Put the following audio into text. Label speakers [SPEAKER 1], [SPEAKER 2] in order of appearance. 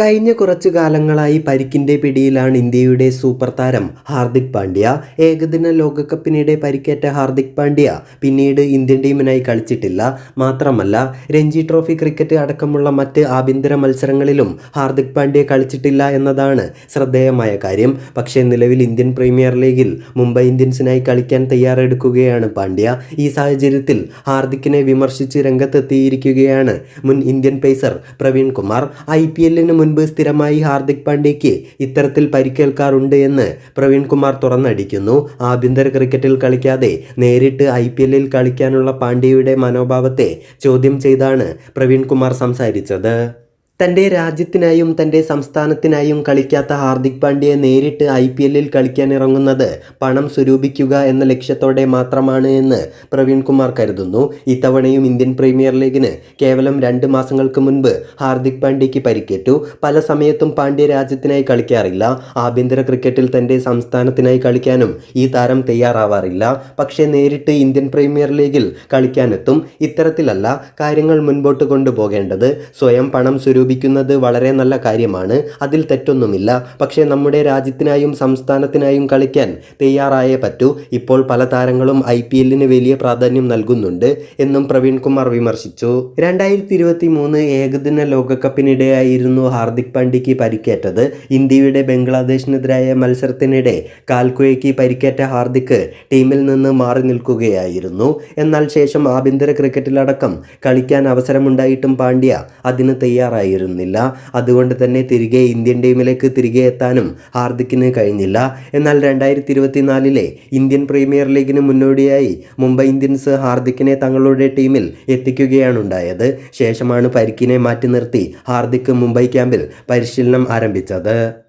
[SPEAKER 1] കഴിഞ്ഞ കുറച്ചു കാലങ്ങളായി പരിക്കിന്റെ പിടിയിലാണ് ഇന്ത്യയുടെ സൂപ്പർ താരം ഹാർദിക് പാണ്ഡ്യ. ഏകദിന ലോകകപ്പിനിടെ പരിക്കേറ്റ ഹാർദിക് പാണ്ഡ്യ പിന്നീട് ഇന്ത്യൻ ടീമിനായി കളിച്ചിട്ടില്ല. മാത്രമല്ല രഞ്ജി ട്രോഫി ക്രിക്കറ്റ് അടക്കമുള്ള മറ്റ് ആഭ്യന്തര മത്സരങ്ങളിലും ഹാർദിക് പാണ്ഡ്യ കളിച്ചിട്ടില്ല എന്നതാണ് ശ്രദ്ധേയമായ കാര്യം. പക്ഷേ നിലവിൽ ഇന്ത്യൻ പ്രീമിയർ ലീഗിൽ മുംബൈ ഇന്ത്യൻസിനായി കളിക്കാൻ തയ്യാറെടുക്കുകയാണ് പാണ്ഡ്യ. ഈ സാഹചര്യത്തിൽ ഹാർദിക്കിനെ വിമർശിച്ച് രംഗത്തെത്തിയിരിക്കുകയാണ് മുൻ Indian pacer Praveen Kumar. I P എല്ലിന് മുൻപ് സ്ഥിരമായി ഹാർദിക് പാണ്ഡ്യയ്ക്ക് ഇത്തരത്തിൽ പരിക്കേൽക്കാറുണ്ട് എന്ന് പ്രവീൺ കുമാർ തുറന്നടിക്കുന്നു. ആഭ്യന്തര ക്രിക്കറ്റിൽ കളിക്കാതെ നേരിട്ട് ഐ പി എല്ലിൽ കളിക്കാനുള്ള പാണ്ഡ്യയുടെ മനോഭാവത്തെ ചോദ്യം ചെയ്താണ് പ്രവീൺ കുമാർ സംസാരിച്ചത്. തന്റെ രാജ്യത്തിനായും തന്റെ സംസ്ഥാനത്തിനായും കളിക്കാത്ത ഹാർദിക് പാണ്ഡ്യയെ നേരിട്ട് ഐ പി എല്ലിൽ കളിക്കാൻ ഇറങ്ങുന്നത് പണം സ്വരൂപിക്കുക എന്ന ലക്ഷ്യത്തോടെ മാത്രമാണ് എന്ന് പ്രവീൺ കുമാർ കരുതുന്നു. ഇത്തവണയും ഇന്ത്യൻ പ്രീമിയർ ലീഗിന് കേവലം രണ്ട് മാസങ്ങൾക്ക് മുൻപ് ഹാർദിക് പാണ്ഡ്യയ്ക്ക് പരിക്കേറ്റു. പല സമയത്തും പാണ്ഡ്യ രാജ്യത്തിനായി കളിക്കാറില്ല. ആഭ്യന്തര ക്രിക്കറ്റിൽ തന്റെ സംസ്ഥാനത്തിനായി കളിക്കാനും ഈ താരം തയ്യാറാവാറില്ല. പക്ഷേ നേരിട്ട് ഇന്ത്യൻ പ്രീമിയർ ലീഗിൽ കളിക്കാനെത്തും. ഇത്തരത്തിലല്ല കാര്യങ്ങൾ മുൻപോട്ട് കൊണ്ടുപോകേണ്ടത്. സ്വയം പണം സ്വരൂപിക്കുന്നത് വളരെ നല്ല കാര്യമാണ്. അതിൽ തെറ്റൊന്നുമില്ല. പക്ഷേ നമ്മുടെ രാജ്യത്തിനായും സംസ്ഥാനത്തിനായും കളിക്കാൻ തയ്യാറായേ പറ്റൂ. ഇപ്പോൾ പല താരങ്ങളും ഐ പി എല്ലിന് വലിയ പ്രാധാന്യം നൽകുന്നുണ്ട് എന്നും പ്രവീൺ കുമാർ വിമർശിച്ചു. രണ്ടായിരത്തി ഇരുപത്തി മൂന്ന് ഏകദിന ലോകകപ്പിനിടെയായിരുന്നു ഹാർദിക് പാണ്ഡ്യയ്ക്ക് പരിക്കേറ്റത്. ഇന്ത്യയുടെ ബംഗ്ലാദേശിനെതിരായ മത്സരത്തിനിടെ കാൽക്കുഴയ്ക്ക് പരിക്കേറ്റ ഹാർദിക് ടീമിൽ നിന്ന് മാറി നിൽക്കുകയായിരുന്നു. എന്നാൽ ശേഷം ആഭ്യന്തര ക്രിക്കറ്റിലടക്കം കളിക്കാൻ അവസരമുണ്ടായിട്ടും പാണ്ഡ്യ അതിന് തയ്യാറായിരുന്നില്ല അതുകൊണ്ട് തന്നെ തിരികെ ഇന്ത്യൻ ടീമിലേക്ക് തിരികെ എത്താനും ഹാർദിക്കിന് കഴിഞ്ഞില്ല. എന്നാൽ രണ്ടായിരത്തി ഇരുപത്തിനാലിലെ ഇന്ത്യൻ പ്രീമിയർ ലീഗിന് മുന്നോടിയായി മുംബൈ ഇന്ത്യൻസ് ഹാർദിക്കിനെ തങ്ങളുടെ ടീമിൽ എത്തിക്കുകയാണ് എത്തിക്കുകയാണുണ്ടായത്. ശേഷമാണ് പരിക്കിനെ മാറ്റി നിർത്തി ഹാർദിക് മുംബൈ ക്യാമ്പിൽ പരിശീലനം ആരംഭിച്ചത്.